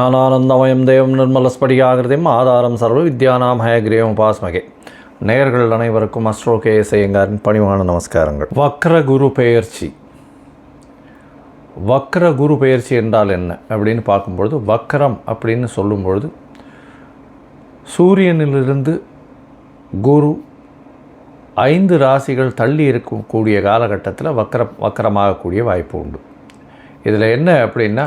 ஞானானந்தமயம் தேவம் நிர்மலஸ்படிகாகிருதிம் ஆதாரம் சர்வ வித்யானாம் ஹயக்ரீவம் உபாஸ்மகே. நேயர்கள் அனைவருக்கும் அஸ்ட்ரோ கே எஸ் ஐயங்காரின் பணிவான நமஸ்காரங்கள். வக்ர குரு பெயர்ச்சி. வக்ர குரு பெயர்ச்சி என்றால் என்ன அப்படின்னு பார்க்கும்பொழுது வக்ரம் அப்படின்னு சொல்லும்பொழுது சூரியனிலிருந்து குரு ஐந்து ராசிகள் தள்ளி இருக்கக்கூடிய காலகட்டத்தில் வக்கர வக்கரமாகக்கூடிய வாய்ப்பு உண்டு. இதில் என்ன அப்படின்னா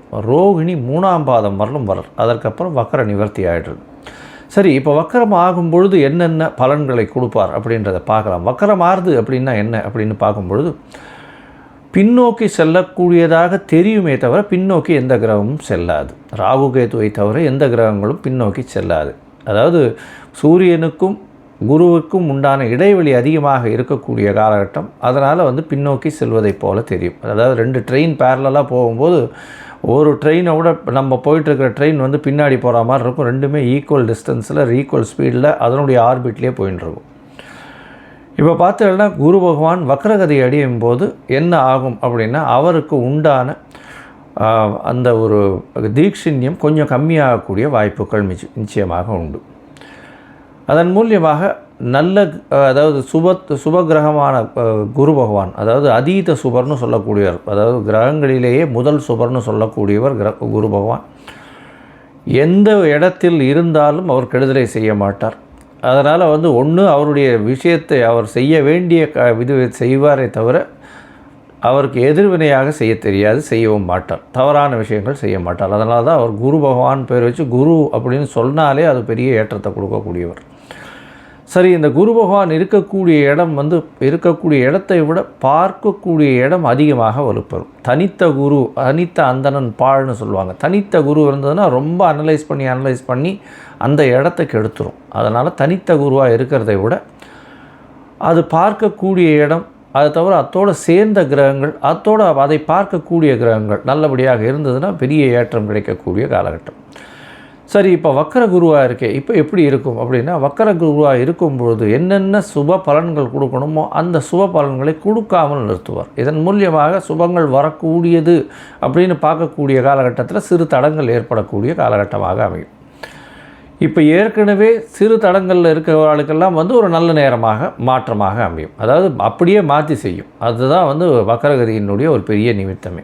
ரோகிணி மூணாம் பாதம் வரலும் வரல். அதற்கப்புறம் வக்கர நிவர்த்தி ஆகிடுது சரி இப்போ வக்கரம் ஆகும் பொழுது என்னென்ன பலன்களை கொடுப்பார் அப்படின்றத பார்க்கலாம். வக்கரம் ஆறுது அப்படின்னா என்ன அப்படின்னு பார்க்கும்பொழுது பின்னோக்கி செல்லக்கூடியதாக தெரியுமே தவிர பின்னோக்கி எந்த கிரகமும் செல்லாது. ராகு கேதுவை தவிர எந்த கிரகங்களும் பின்னோக்கி செல்லாது. அதாவது சூரியனுக்கும் குருவுக்கும் உண்டான இடைவெளி அதிகமாக இருக்கக்கூடிய காலகட்டம் அதனால் வந்து பின்னோக்கி செல்வதைப் போல தெரியும். அதாவது ரெண்டு ட்ரெயின் பேரலாக போகும்போது ஒரு ட்ரெயினை விட நம்ம போயிட்டுருக்கிற ட்ரெயின் வந்து பின்னாடி போகிற மாதிரி இருக்கும். ரெண்டுமே ஈக்குவல் டிஸ்டன்ஸில் ஈக்குவல் ஸ்பீடில் அதனுடைய ஆர்பிட்லேயே போயின்னு இப்போ பார்த்தீங்கன்னா குரு பகவான் வக்ரகதி அடையும் போது என்ன ஆகும் அப்படின்னா அவருக்கு உண்டான அந்த ஒரு தீட்சிண்யம் கொஞ்சம் கம்மியாகக்கூடிய வாய்ப்புகள் நிச்சயமாக உண்டு. அதன் மூலியமாக நல்ல அதாவது சுப சுபகிரகமான குரு பகவான் அதாவது அதீத சுபர்னு சொல்லக்கூடியவர் அதாவது கிரகங்களிலேயே முதல் சுபர்னு சொல்லக்கூடியவர் கிர குரு பகவான். எந்த இடத்தில் இருந்தாலும் அவர் கெடுதலை செய்ய மாட்டார். அதனால் வந்து ஒன்று அவருடைய விஷயத்தை அவர் செய்ய வேண்டிய க இது செய்வாரே தவிர அவருக்கு எதிர்வினையாக செய்ய தெரியாது செய்யவும் மாட்டார். தவறான விஷயங்கள் செய்ய மாட்டார். அதனால தான் அவர் குரு பகவான் பேர் வச்சு குரு அப்படின்னு சொன்னாலே அது பெரிய ஏற்றத்தை கொடுக்கக்கூடியவர். சரி இந்த குரு பகவான் இருக்கக்கூடிய இடம் வந்து இருக்கக்கூடிய இடத்தை விட பார்க்கக்கூடிய இடம் அதிகமாக வலுப்பெறும். தனித்த குரு தனித்த அந்தணன் பாழ்னு சொல்லுவாங்க. தனித்த குரு இருந்ததுன்னா ரொம்ப அனலைஸ் பண்ணி அனலைஸ் பண்ணி அந்த இடத்துக்கு எடுத்துரும் அதனால் தனித்த குருவாக இருக்கிறதை விட அது பார்க்கக்கூடிய இடம் அது தவிர அத்தோடு சேர்ந்த கிரகங்கள் அத்தோடு அதை பார்க்கக்கூடிய கிரகங்கள் நல்லபடியாக இருந்ததுன்னா பெரிய ஏற்றம் கிடைக்கக்கூடிய காலகட்டம். சரி இப்போ வக்கர குருவாக இருக்கே இப்போ எப்படி இருக்கும் அப்படின்னா வக்கர குருவாக இருக்கும்பொழுது என்னென்ன சுப பலன்கள் கொடுக்கணுமோ அந்த சுப பலன்களை கொடுக்காமல் நிறுத்துவார். இதன் மூலியமாக சுபங்கள் வரக்கூடியது அப்படின்னு பார்க்கக்கூடிய காலகட்டத்தில் சிறு தடங்கள் ஏற்படக்கூடிய காலகட்டமாக அமையும். இப்போ ஏற்கனவே சிறு தடங்களில் இருக்கிறவர்களுக்கெல்லாம் வந்து ஒரு நல்ல நேரமாக மாற்றமாக அமையும். அதாவது அப்படியே மாற்றி செய்யும். அதுதான் வந்து வக்கரகதியினுடைய ஒரு பெரிய நிமித்தமே.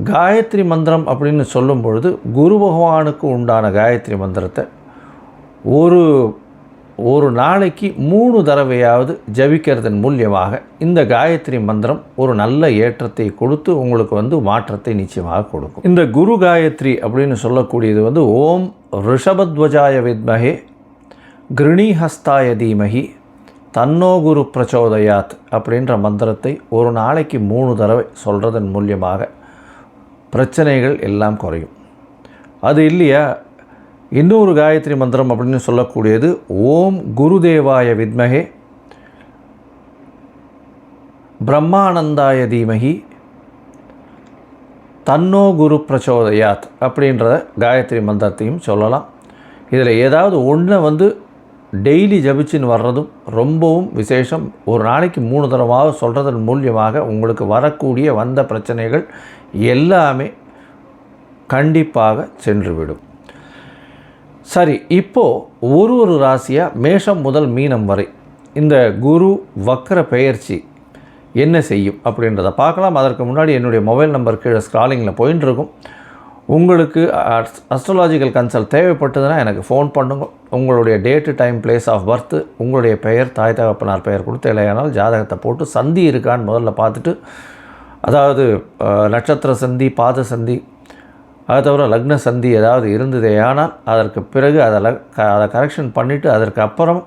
காயத்ரி மந்திரம் அப்படின்னு சொல்லும் பொழுது குரு பகவானுக்கு உண்டான காயத்ரி மந்திரத்தை ஒரு ஒரு நாளைக்கு மூணு தடவையாவது ஜபிக்கிறதன் மூலியமாக இந்த காயத்ரி மந்திரம் ஒரு நல்ல ஏற்றத்தை கொடுத்து உங்களுக்கு வந்து மாற்றத்தை நிச்சயமாக கொடுக்கும். இந்த குரு காயத்ரி அப்படின்னு சொல்லக்கூடியது வந்து ஓம் ரிஷபத்வஜாய வித்மகே கிருணிஹஸ்தாய தீமகி தன்னோ குரு பிரச்சோதயாத் அப்படின்ற மந்திரத்தை ஒரு நாளைக்கு மூணு தடவை சொல்கிறதன் மூலியமாக பிரச்சனைகள் எல்லாம் குறையும். அது இல்லையா? இன்னொரு காயத்ரி மந்திரம் அப்படின்னு சொல்லக்கூடியது ஓம் குருதேவாய வித்மகே பிரம்மானந்தாய தீமகி தன்னோ குரு பிரச்சோதயாத் அப்படின்ற காயத்ரி மந்திரத்தையும் சொல்லலாம். இதில் ஏதாவது ஒன்றை வந்து டெய்லி ஜபிச்சுன்னு வர்றதும் ரொம்பவும் விசேஷம். ஒரு நாளைக்கு மூணு தடவாக சொல்கிறதன் மூலியமாக உங்களுக்கு வரக்கூடிய வந்த பிரச்சனைகள் எல்லாமே கண்டிப்பாக சென்றுவிடும். சரி இப்போது ஒரு ஒரு ராசியாக மேஷம் முதல் மீனம் வரை இந்த குரு வக்கர பெயர்ச்சி என்ன செய்யும் அப்படின்றத பார்க்கலாம். அதற்கு முன்னாடி என்னுடைய மொபைல் நம்பர் கீழே ஸ்க்ராலிங்கில் போயின்னு இருக்கும். உங்களுக்கு அஸ்ட்ராலாஜிக்கல் கன்சல்ட் தேவைப்பட்டதுன்னா எனக்கு ஃபோன் பண்ணுங்க. உங்களுடைய date time place of birth உங்களுடைய பெயர் தாய் தகப்பனார் பெயர் கொடுத்து இல்லையானால் ஜாதகத்தை போட்டு சந்தி இருக்கான்னு முதல்ல பார்த்துட்டு அதாவது நட்சத்திர சந்தி பாத சந்தி அதை தவிர லக்ன சந்தி ஏதாவது இருந்ததே ஆனால் அதற்கு பிறகு அதை அதை கரெக்ஷன் பண்ணிவிட்டு அதற்கு அப்புறம்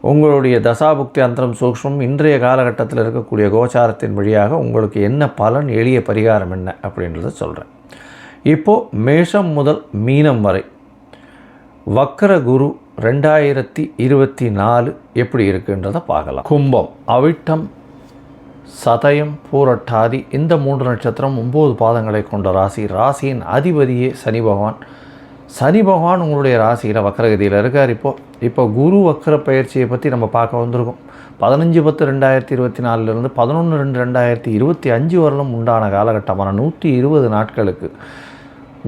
உங்களுடைய தசாபுக்தி அந்தரம் சூக்ஷ்மம் இன்றைய காலகட்டத்தில் இருக்கக்கூடிய கோச்சாரத்தின் வழியாக உங்களுக்கு என்ன பலன் எளிய பரிகாரம் என்ன அப்படின்றத சொல்கிறேன் இப்போது மேஷம் முதல் மீனம் வரை வக்கர குரு ரெண்டாயிரத்தி இருபத்தி நாலு எப்படி இருக்குன்றதை பார்க்கலாம். கும்பம் அவிட்டம் சதயம் பூரட்டாதி இந்த மூன்று நட்சத்திரம் ஒம்பது பாதங்களை கொண்ட ராசி. ராசியின் அதிபதியே சனி பகவான். சனி பகவான் உங்களுடைய ராசியில் வக்கரகதியில் இருக்கார் இப்போது இப்போ குரு வக்கர பயிற்சியை பற்றி நம்ம பார்க்க வந்திருக்கோம். பதினஞ்சு பத்து ரெண்டாயிரத்தி இருபத்தி நாலுலேருந்து பதினொன்று ரெண்டு ரெண்டாயிரத்தி இருபத்தி அஞ்சு வரலும் உண்டான காலகட்டமான நூற்றி இருபது நாட்களுக்கு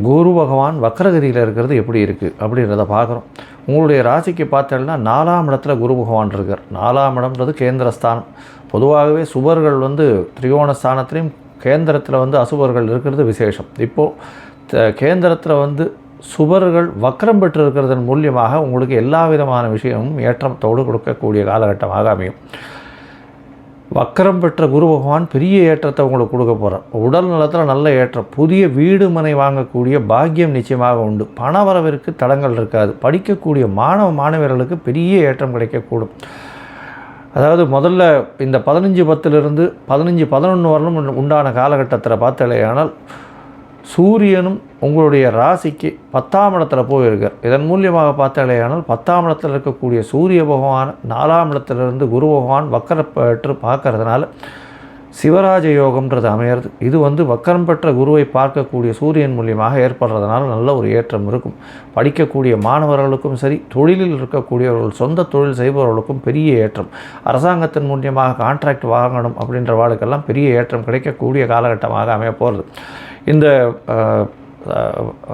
குரு பகவான் வக்கரகதியில் இருக்கிறது எப்படி இருக்குது அப்படின்றத பார்க்குறோம். உங்களுடைய ராசிக்கு பார்த்தோம்னா நாலாம் இடத்துல குரு பகவான் இருக்கார். நாலாம் இடம்ன்றது கேந்திரஸ்தானம். பொதுவாகவே சுபர்கள் வந்து திரிகோண ஸ்தானத்துலேயும் கேந்திரத்தில் வந்து அசுபர்கள் இருக்கிறது விசேஷம். இப்போது கேந்திரத்தில் வந்து சுபர்கள் வக்கரம் பெற்று இருக்கிறதன் மூலியமாக உங்களுக்கு எல்லா விதமான விஷயமும் ஏற்றத்தோடு கொடுக்கக்கூடிய காலகட்டமாக அமையும். வக்கரம் பெற்ற குரு பகவான் பெரிய ஏற்றத்தை உங்களுக்கு கொடுக்க போகிறார் உடல் நலத்தில் நல்ல ஏற்றம் புதிய வீடு மனை வாங்கக்கூடிய பாக்கியம் நிச்சயமாக உண்டு. பண வரவிற்கு தடங்கள் இருக்காது. படிக்கக்கூடிய மாணவ மாணவர்களுக்கு பெரிய ஏற்றம் கிடைக்கக்கூடும். அதாவது முதல்ல இந்த பதினஞ்சு பத்திலிருந்து பதினஞ்சு பதினொன்று வரலும் உண்டான காலகட்டத்தில் பார்த்தாலேயானால் சூரியனும் உங்களுடைய ராசிக்கு பத்தாம் இடத்துல போயிருக்கார் இதன் மூலியமாக பார்த்தாலேயானால் பத்தாம் இடத்துல இருக்கக்கூடிய சூரிய பகவான் நாலாம் இடத்துலேருந்து குரு பகவான் வக்கரம் பெற்று பார்க்கறதுனால சிவராஜ யோகம்ன்றது அமையிறது. இது வந்து வக்கரம் பெற்ற குருவை பார்க்கக்கூடிய சூரியன் மூலியமாக ஏற்படுறதுனால நல்ல ஒரு ஏற்றம் இருக்கும். படிக்கக்கூடிய மாணவர்களுக்கும் சரி தொழிலில் இருக்கக்கூடியவர்கள் சொந்த தொழில் செய்பவர்களுக்கும் பெரிய ஏற்றம். அரசாங்கத்தின் மூலியமாக கான்ட்ராக்ட் வாங்கணும் அப்படின்ற வாழ்க்கெல்லாம் பெரிய ஏற்றம் கிடைக்கக்கூடிய காலகட்டமாக அமைய போகிறது இந்த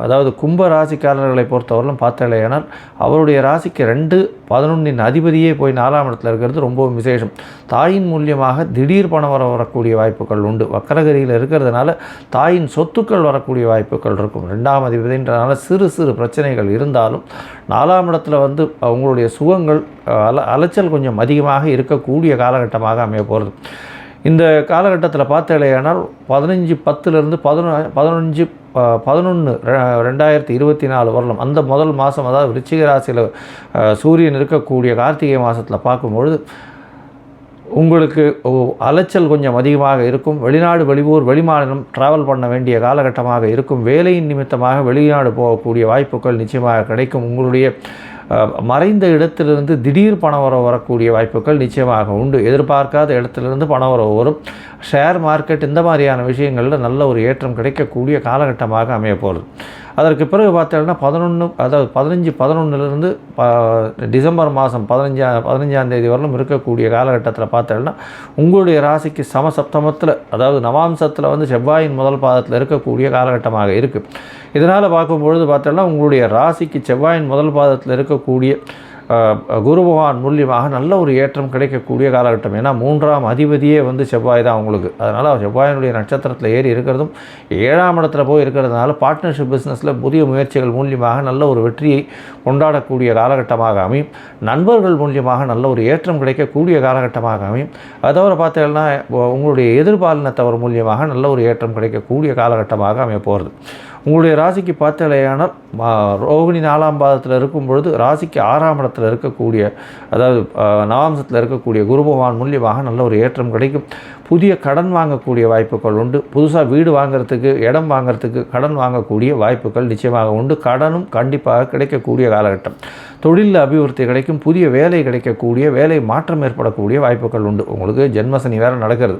அதாவது கும்ப ராசிக்காரர்களை பொறுத்தவரையிலும் பார்த்தாலேயானால் அவருடைய ராசிக்கு ரெண்டு பதினொன்றின் அதிபதியே போய் நாலாம் இடத்துல இருக்கிறது ரொம்பவும் விசேஷம். தாயின் மூலியமாக திடீர் பணம் வர வரக்கூடிய வாய்ப்புகள் உண்டு. வக்கரகரியில் இருக்கிறதுனால தாயின் சொத்துக்கள் வரக்கூடிய வாய்ப்புகள் இருக்கும். ரெண்டாம் அதிபதின்றனால சிறு சிறு பிரச்சனைகள் இருந்தாலும் நாலாம் இடத்துல வந்து அவங்களுடைய சுகங்கள் அல அலைச்சல் கொஞ்சம் அதிகமாக இருக்கக்கூடிய காலகட்டமாக அமைய போகிறது இந்த காலகட்டத்தில் பார்த்தாலேயானால் பதினஞ்சு பத்துலேருந்து பதினொ பதினஞ்சு பதினொன்று ரெண்டாயிரத்தி இருபத்தி நாலு வருடம் அந்த முதல் மாதம் அதாவது விருச்சிக ராசியில் சூரியன் இருக்கக்கூடிய கார்த்திகை மாதத்தில் பார்க்கும்பொழுது உங்களுக்கு அலைச்சல் கொஞ்சம் அதிகமாக இருக்கும். வெளிநாடு வெளியூர் வெளிமாநிலம் ட்ராவல் பண்ண வேண்டிய காலகட்டமாக இருக்கும். வேலையின் நிமித்தமாக வெளிநாடு போகக்கூடிய வாய்ப்புகள் நிச்சயமாக கிடைக்கும். உங்களுடைய மறைந்த இடத்திலிருந்து திடீர் பணம் உறவு வரக்கூடிய வாய்ப்புகள் நிச்சயமாக உண்டு. எதிர்பார்க்காத இடத்திலிருந்து பணம் உறவு வரும். ஷேர் மார்க்கெட் இந்த மாதிரியான விஷயங்களில் நல்ல ஒரு ஏற்றம் கிடைக்கக்கூடிய காலகட்டமாக அமைய போகிறது அதற்கு பிறகு பார்த்தோம்னா பதினொன்று அதாவது பதினஞ்சு பதினொன்றுலேருந்து ப டிசம்பர் மாதம் பதினஞ்சா பதினஞ்சாம் தேதி வரலும் இருக்கக்கூடிய காலகட்டத்தில் பார்த்தோம்னா உங்களுடைய ராசிக்கு சமசப்தமத்தில் அதாவது நவாம்சத்தில் வந்து செவ்வாயின் முதல் பாதத்தில் இருக்கக்கூடிய காலகட்டமாக இருக்குது இதனால் பார்க்கும்பொழுது பார்த்தோம்னா உங்களுடைய ராசிக்கு செவ்வாயின் முதல் பாதத்தில் இருக்கக்கூடிய குரு பகவான் மூலியமாக நல்ல ஒரு ஏற்றம் கிடைக்கக்கூடிய காலகட்டம். ஏன்னா மூன்றாம் அதிபதியே வந்து செவ்வாய் தான் உங்களுக்கு அதனால் செவ்வாயினுடைய நட்சத்திரத்தில் ஏறி இருக்கிறதும் ஏழாம் இடத்துல போய் இருக்கிறதுனால பார்ட்னர்ஷிப் பிஸ்னஸில் புதிய முயற்சிகள் மூலியமாக நல்ல ஒரு வெற்றியை கொண்டாடக்கூடிய காலகட்டமாக அமையும். நண்பர்கள் மூலியமாக நல்ல ஒரு ஏற்றம் கிடைக்கக்கூடிய காலகட்டமாக அமையும். அதை பார்த்தீங்கன்னா உங்களுடைய எதிர்பாலினத்தவர் மூலியமாக நல்ல ஒரு ஏற்றம் கிடைக்கக்கூடிய காலகட்டமாக அமைய போகிறது உங்களுடைய ராசிக்கு பார்த்தாலேயானால் ரோகிணி நாலாம் பாதத்தில் இருக்கும் பொழுது ராசிக்கு ஆறாம் இடத்துல இருக்கக்கூடிய அதாவது நவாம்சத்தில் இருக்கக்கூடிய குரு பகவான் மூலியமாக நல்ல ஒரு ஏற்றம் கிடைக்கும். புதிய கடன் வாங்கக்கூடிய வாய்ப்புகள் உண்டு. புதுசாக வீடு வாங்குறதுக்கு இடம் வாங்கிறதுக்கு கடன் வாங்கக்கூடிய வாய்ப்புகள் நிச்சயமாக உண்டு. கடனும் கண்டிப்பாக கிடைக்கக்கூடிய காலகட்டம். தொழிலில் அபிவிருத்தி கிடைக்கும் புதிய வேலை கிடைக்கக்கூடிய வேலை மாற்றம் ஏற்படக்கூடிய வாய்ப்புகள் உண்டு. உங்களுக்கு ஜென்மசனி வேறு நடக்கிறது.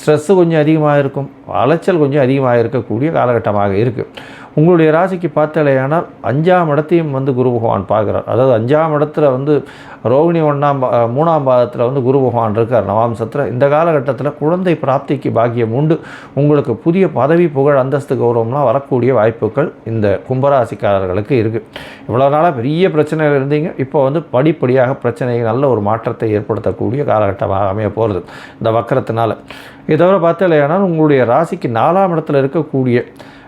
ஸ்ட்ரெஸ்ஸு கொஞ்சம் அதிகமாக இருக்கும். அலைச்சல் கொஞ்சம் அதிகமாக இருக்கக்கூடிய காலகட்டமாக இருக்குது உங்களுடைய ராசிக்கு பார்த்தாலேயானால் அஞ்சாம் இடத்தையும் வந்து குரு பகவான் பார்க்குறார். அதாவது அஞ்சாம் இடத்துல வந்து ரோகிணி ஒன்றாம் மூணாம் பாதத்தில் வந்து குரு பகவான் இருக்கார் நவாம்சத்தில் இந்த காலகட்டத்தில் குழந்தை பிராப்திக்கு பாக்கியம் உண்டு. உங்களுக்கு புதிய பதவி புகழ் அந்தஸ்து கௌரவம்லாம் வரக்கூடிய வாய்ப்புகள் இந்த கும்பராசிக்காரர்களுக்கு இருக்குது இவ்வளோ நாளாக பெரிய பிரச்சனைகள் இருந்தீங்க. இப்போ வந்து படிப்படியாக பிரச்சனைகள் நல்ல ஒரு மாற்றத்தை ஏற்படுத்தக்கூடிய காலகட்டமாக அமைய போகிறது இந்த வக்கரத்தினால. இதை தவிர பார்த்தாலேயானால் உங்களுடைய ராசிக்கு நாலாம் இடத்துல இருக்கக்கூடிய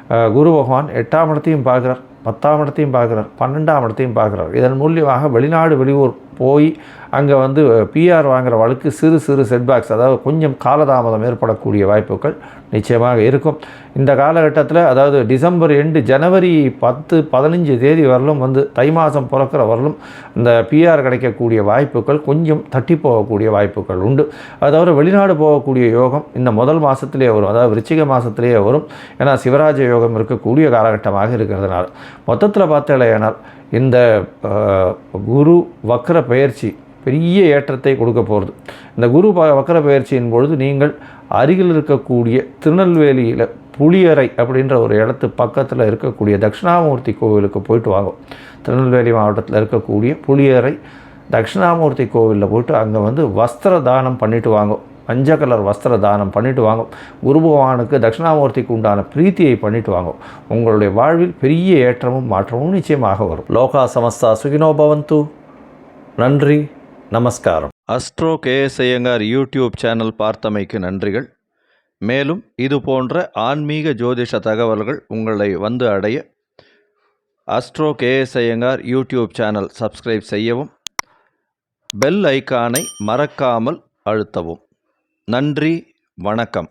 குரு பகவான் எட்டாம் இடத்தையும் பார்க்குறார் பத்தாம் இடத்தையும் பார்க்குறார் பன்னெண்டாம் இடத்தையும் பார்க்குறார். இதன் மூலியமாக வெளிநாடு வெளியூர் போய் அங்கே வந்து பிஆர் வாங்குற வழக்கு சிறு சிறு செட்பேக்ஸ் அதாவது கொஞ்சம் காலதாமதம் ஏற்படக்கூடிய வாய்ப்புகள் நிச்சயமாக இருக்கும். இந்த காலகட்டத்தில் அதாவது டிசம்பர் எண்டு ஜனவரி பத்து பதினஞ்சு தேதி வரலும் வந்து தை மாதம் பிறக்கிற வரலும் இந்த பிஆர் கிடைக்கக்கூடிய வாய்ப்புகள் கொஞ்சம் தட்டி போகக்கூடிய வாய்ப்புகள் உண்டு. அது தவிர வெளிநாடு போகக்கூடிய யோகம் இந்த முதல் மாதத்திலேயே வரும் அதாவது விருச்சிக மாதத்திலேயே வரும். ஏன்னா சிவராஜ யோகம் இருக்கக்கூடிய காலகட்டமாக இருக்கிறதுனால. மொத்தத்தில் பார்த்தேனால் இந்த குரு வக்கர பயிற்சி பெரிய ஏற்றத்தை கொடுக்க போகிறது இந்த குரு ப- வக்கர பயிற்சியின் பொழுது நீங்கள் அருகில் இருக்கக்கூடிய திருநெல்வேலியில் புளியறை அப்படின்ற ஒரு இடத்து பக்கத்தில் இருக்கக்கூடிய தட்சிணாமூர்த்தி கோவிலுக்கு போயிட்டு வாங்க. திருநெல்வேலி மாவட்டத்தில் இருக்கக்கூடிய புளியறை தட்சிணாமூர்த்தி கோவிலில் போயிட்டு அங்கே வந்து வஸ்திர தானம் பண்ணிட்டு வாங்க. மஞ்சள் கலர் வஸ்திர தானம் பண்ணிட்டு வாங்க. குரு பகவானுக்கு தட்சிணாமூர்த்திக்கு உண்டான பிரீத்தியை பண்ணிட்டு வாங்க. உங்களுடைய வாழ்வில் பெரிய ஏற்றமும் மாற்றமும் நிச்சயமாக வரும். லோகா சமஸ்தா சுகினோ பவந்து. நன்றி நமஸ்காரம். Astro KS Iyengar YouTube channel பார்த்தமைக்கு நன்றிகள். மேலும் இது போன்ற ஆன்மீக ஜோதிஷ தகவல்கள் உங்களை வந்து அடைய Astro KS Iyengar YouTube channel subscribe செய்யவும் பெல் ஐகானை மறக்காமல் அழுத்தவும். நன்றி வணக்கம்.